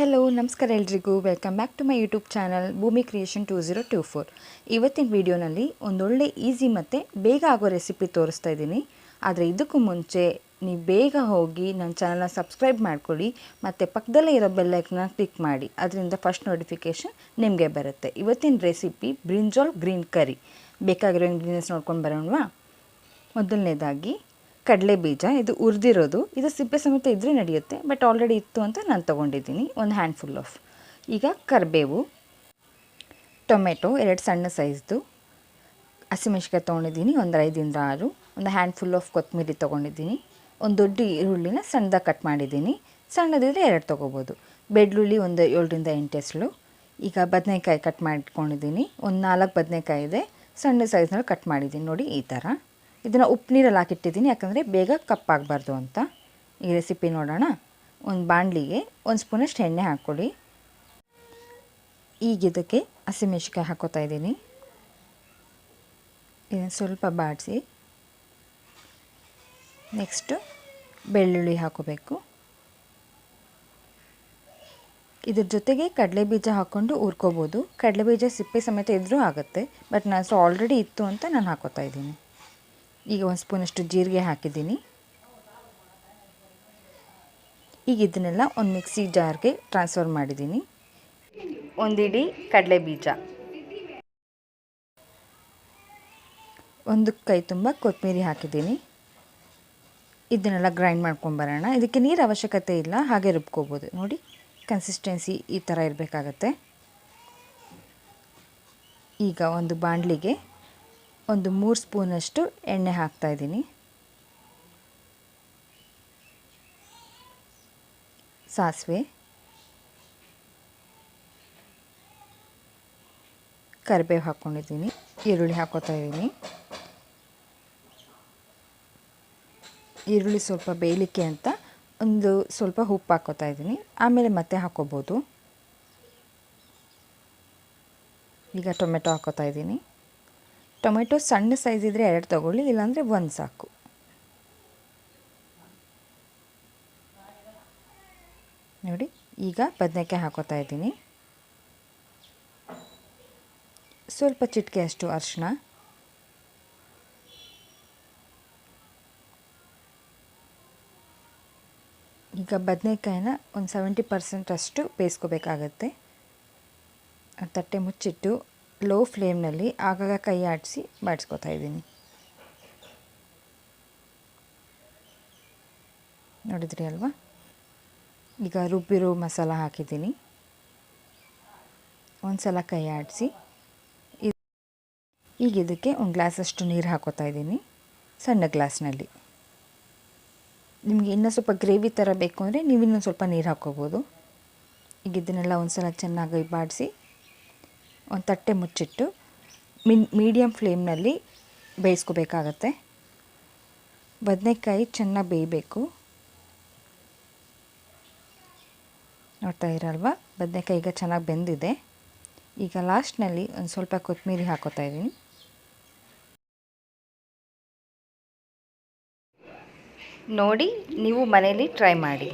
Hello ನಮಸ್ಕಾರ ಎಲ್ರಿಗೂ. Welcome back to my YouTube channel Bhoomi creation two zero two four ಇವತ್ತಿನ ವಿಡಿಯೋನಲ್ಲಿ ಒಂದೊಳ್ಳೆ ಈಸಿ ಮತ್ತು ಬೇಗ ಆಗೋ ರೆಸಿಪಿ ತೋರಿಸ್ತಾ ಇದ್ದೀನಿ. ಆದರೆ ಇದಕ್ಕೂ ಮುಂಚೆ ನೀವು ಬೇಗ ಹೋಗಿ ನನ್ನ ಚಾನಲ್ನ ಸಬ್ಸ್ಕ್ರೈಬ್ ಮಾಡ್ಕೊಳ್ಳಿ, ಮತ್ತು ಪಕ್ಕದಲ್ಲೇ ಇರೋ ಬೆಲ್ಲೈಕನ್ನ ಕ್ಲಿಕ್ ಮಾಡಿ. ಅದರಿಂದ ಫಸ್ಟ್ ನೋಟಿಫಿಕೇಷನ್ ನಿಮಗೆ ಬರುತ್ತೆ. ಇವತ್ತಿನ ರೆಸಿಪಿ ಬ್ರಿಂಜಾಲ್ ಗ್ರೀನ್ ಕರಿ ಬೇಕಾಗಿರೋ ಇಂಗ್ರೀಡಿಯೆಂಟ್ಸ್ ನೋಡ್ಕೊಂಡು ಬರೋಣವಾ? ಮೊದಲನೇದಾಗಿ ಕಡಲೆ ಬೀಜ, ಇದು ಉರಿದಿರೋದು. ಇದು ಸಿಪ್ಪೆ ಸಮೇತ ಇದ್ದರೆ ನಡೆಯುತ್ತೆ, ಬಟ್ ಆಲ್ರೆಡಿ ಇತ್ತು ಅಂತ ನಾನು ತೊಗೊಂಡಿದ್ದೀನಿ, ಒಂದು ಹ್ಯಾಂಡ್ಫುಲ್ ಆಫ್ ಈಗ ಕರಿಬೇವು, ಟೊಮೆಟೊ, ಎರಡು ಸಣ್ಣ ಸೈಜ್ದು. ಹಸಿಮೆಣ್ಸಿಕಾಯಿ ತೊಗೊಂಡಿದ್ದೀನಿ, ಒಂದು ಐದರಿಂದ ಆರು. ಒಂದು ಹ್ಯಾಂಡ್ಫುಲ್ ಆಫ್ ಕೊತ್ತಂಬರಿ ತೊಗೊಂಡಿದ್ದೀನಿ. ಒಂದು ದೊಡ್ಡ ಈರುಳ್ಳಿನ ಸಣ್ಣದಾಗಿ ಕಟ್ ಮಾಡಿದ್ದೀನಿ. ಸಣ್ಣದಿದ್ದರೆ ಎರಡು ತೊಗೋಬೋದು. ಬೆಳ್ಳುಳ್ಳಿ ಒಂದು ಏಳರಿಂದ ಎಂಟು ಈಗ ಬದನೆಕಾಯಿ ಕಟ್ ಮಾಡ್ಕೊಂಡಿದ್ದೀನಿ. ಒಂದು ನಾಲ್ಕು ಬದನೆಕಾಯಿ ಇದೆ. ಸಣ್ಣ ಸೈಜ್ನಲ್ಲಿ ಕಟ್ ಮಾಡಿದ್ದೀನಿ. ನೋಡಿ ಈ ಥರ ಇದನ್ನು ಉಪ್ಪು ನೀರಲ್ಲಿ ಹಾಕಿಟ್ಟಿದ್ದೀನಿ, ಯಾಕಂದರೆ ಬೇಗ ಕಪ್ಪಾಗಬಾರ್ದು ಅಂತ. ಈ ರೆಸಿಪಿ ನೋಡೋಣ. ಒಂದು ಬಾಣಲಿಗೆ ಒಂದು ಸ್ಪೂನಷ್ಟು ಎಣ್ಣೆ ಹಾಕ್ಕೊಳ್ಳಿ. ಈಗ ಇದಕ್ಕೆ ಹಸಿಮೆಣ್ಸಿಕಾಯಿ ಹಾಕೋತಾ ಇದ್ದೀನಿ. ಇದನ್ನು ಸ್ವಲ್ಪ ಬಾಡಿಸಿ. ನೆಕ್ಸ್ಟು ಬೆಳ್ಳುಳ್ಳಿ ಹಾಕೋಬೇಕು. ಇದ್ರ ಜೊತೆಗೆ ಕಡಲೆ ಬೀಜ ಹಾಕ್ಕೊಂಡು ಹುರ್ಕೋಬೋದು. ಕಡಲೆ ಬೀಜ ಸಿಪ್ಪೆ ಸಮೇತ ಇದ್ದರೂ ಆಗುತ್ತೆ, ಬಟ್ ನಾನು ಸೊ ಆಲ್ರೆಡಿ ಇತ್ತು ಅಂತ ನಾನು ಹಾಕೋತಾ ಇದ್ದೀನಿ. ಈಗ ಒಂದು ಸ್ಪೂನಷ್ಟು ಜೀರಿಗೆ ಹಾಕಿದ್ದೀನಿ. ಈಗ ಇದನ್ನೆಲ್ಲ ಒಂದು ಮಿಕ್ಸಿ ಜಾರ್ಗೆ ಟ್ರಾನ್ಸ್ಫರ್ ಮಾಡಿದ್ದೀನಿ. ಒಂದಿಡಿ ಕಡಲೆ ಬೀಜ. ಒಂದು ಕೈ ತುಂಬ ಕೊತ್ತಂಬರಿ ಹಾಕಿದ್ದೀನಿ. ಇದನ್ನೆಲ್ಲ ಗ್ರೈಂಡ್ ಮಾಡ್ಕೊಂಬರೋಣ ಇದಕ್ಕೆ ನೀರು ಅವಶ್ಯಕತೆ ಇಲ್ಲ, ಹಾಗೆ ರುಬ್ಕೋಬೋದು. ನೋಡಿ ಕನ್ಸಿಸ್ಟೆನ್ಸಿ ಈ ಥರ ಇರಬೇಕಾಗತ್ತೆ. ಈಗ ಒಂದು ಬಾಣಲಿಗೆ ಒಂದು ಮೂರು ಸ್ಪೂನಷ್ಟು ಎಣ್ಣೆ ಹಾಕ್ತಾಯಿದ್ದೀನಿ ಸಾಸಿವೆ. ಕರಿಬೇವು ಹಾಕ್ಕೊಂಡಿದ್ದೀನಿ ಈರುಳ್ಳಿ ಹಾಕೋತಾ ಇದ್ದೀನಿ. ಈರುಳ್ಳಿ ಸ್ವಲ್ಪ ಬೇಯಲಿಕ್ಕೆ ಅಂತ ಒಂದು ಸ್ವಲ್ಪ ಉಪ್ಪು ಹಾಕೋತಾ ಇದ್ದೀನಿ. ಆಮೇಲೆ ಮತ್ತೆ ಹಾಕೋಬೋದು. ಈಗ ಟೊಮೆಟೊ ಹಾಕೋತಾ ಇದ್ದೀನಿ. ಟೊಮೆಟೊ ಸಣ್ಣ ಸೈಜ್ ಇದ್ದರೆ ಎರಡು ತೊಗೊಳ್ಳಿ, ಇಲ್ಲಾಂದರೆ ಒಂದು ಸಾಕು. ನೋಡಿ, ಈಗ ಬದನೆಕಾಯಿ ಹಾಕೋತಾ ಇದ್ದೀನಿ. ಸ್ವಲ್ಪ ಚಿಟಿಕೆ ಅಷ್ಟು ಅರಿಶಿನ ಈಗ ಬದನೆಕಾಯಿನ ಒಂದು ಸೆವೆಂಟಿ ಪರ್ಸೆಂಟ್ ಅಷ್ಟು ಬೇಯಿಸ್ಕೋಬೇಕಾಗತ್ತೆ. ತಟ್ಟೆ ಮುಚ್ಚಿಟ್ಟು ಲೋ ಫ್ಲೇಮ್ನಲ್ಲಿ ಆಗಾಗ ಕೈ ಆಡಿಸಿ ಬಾಡಿಸ್ಕೊತಾ ಇದ್ದೀನಿ. ನೋಡಿದ್ರಿ ಅಲ್ವಾ? ಈಗ ರುಬ್ಬಿರೋ ಮಸಾಲ ಹಾಕಿದ್ದೀನಿ. ಒಂದು ಸಲ ಕೈ ಆಡಿಸಿ. ಈಗ ಇದಕ್ಕೆ ಒಂದು ಗ್ಲಾಸಷ್ಟು ನೀರು ಹಾಕೋತಾ ಇದ್ದೀನಿ, ಸಣ್ಣ ಗ್ಲಾಸ್ನಲ್ಲಿ. ನಿಮಗೆ ಇನ್ನೂ ಸ್ವಲ್ಪ ಗ್ರೇವಿ ಥರ ಬೇಕು ಅಂದರೆ ನೀವು ಇನ್ನೊಂದು ಸ್ವಲ್ಪ ನೀರು ಹಾಕ್ಕೋಬೋದು. ಈಗ ಇದನ್ನೆಲ್ಲ ಒಂದು ಸಲ ಚೆನ್ನಾಗಿ ಬಾಡಿಸಿ ಒಂದು ತಟ್ಟೆ ಮುಚ್ಚಿಟ್ಟು ಮಿನ್ ಮೀಡಿಯಮ್ ಫ್ಲೇಮ್ನಲ್ಲಿ ಬೇಯಿಸ್ಕೋಬೇಕಾಗತ್ತೆ. ಬದನೆಕಾಯಿ ಚೆನ್ನಾಗಿ ಬೇಯಬೇಕು. ನೋಡ್ತಾ ಇರಲ್ವಾ? ಬದನೆಕಾಯಿ ಈಗ ಚೆನ್ನಾಗಿ ಬೆಂದಿದೆ. ಈಗ ಲಾಸ್ಟ್ನಲ್ಲಿ ಒಂದು ಸ್ವಲ್ಪ ಕೊತ್ತಂಬರಿ ಹಾಕೋತಾ ಇದ್ದೀನಿ. ನೋಡಿ, ನೀವು ಮನೇಲಿ ಟ್ರೈ ಮಾಡಿ.